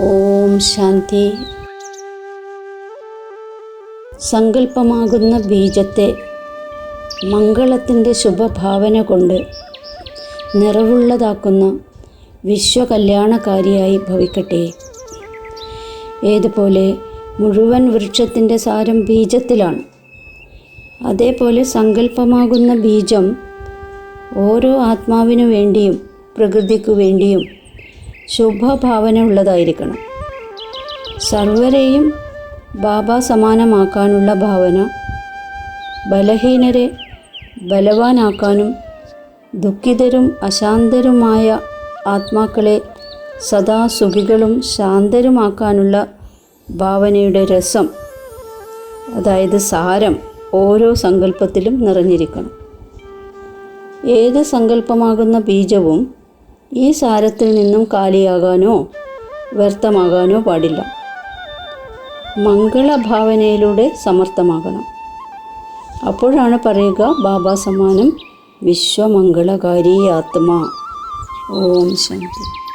ഓം ശാന്തി. സങ്കല്പമാകുന്ന ബീജത്തെ മംഗളത്തിന്റെ ശുഭഭാവന കൊണ്ട് നിറവുള്ളതാക്കുന്ന വിശ്വകല്യാണകാരിയായി ഭവിക്കട്ടെ. ഏതുപോലെ മുഴുവൻ വൃക്ഷത്തിന്റെ സാരം ബീജത്തിലാണ്. അതേപോലെ സങ്കല്പമാകുന്ന ബീജം ഓരോ ആത്മാവിനു വേണ്ടിയും പ്രകൃതിക്കു വേണ്ടിയും ശുഭഭാവന ഉള്ളതായിരിക്കണം സർവരെയും ബാബ സമാനമാക്കാനുള്ള ഭാവന ബലഹീനരെ ബലവാനാക്കാനും ദുഃഖിതരും അശാന്തരുമായ ആത്മാക്കളെ സദാ സുഖികളും ശാന്തരുമാക്കാനുള്ള ഭാവനയുടെ രസം അതായത് സാരം ഓരോ സങ്കല്പത്തിലും നിറഞ്ഞിരിക്കണം. ഏത് സങ്കല്പമാകുന്ന ബീജവും ഈ സാരത്തിൽ നിന്നും കാലിയാകാനോ വ്യർത്ഥമാകാനോ പാടില്ല. മംഗളഭാവനയിലൂടെ സമർത്ഥമാകണം. അപ്പോഴാണ് പറയുക ബാബാ സമാനം വിശ്വമംഗളകാരി ആത്മാ. ഓം ശാന്തി.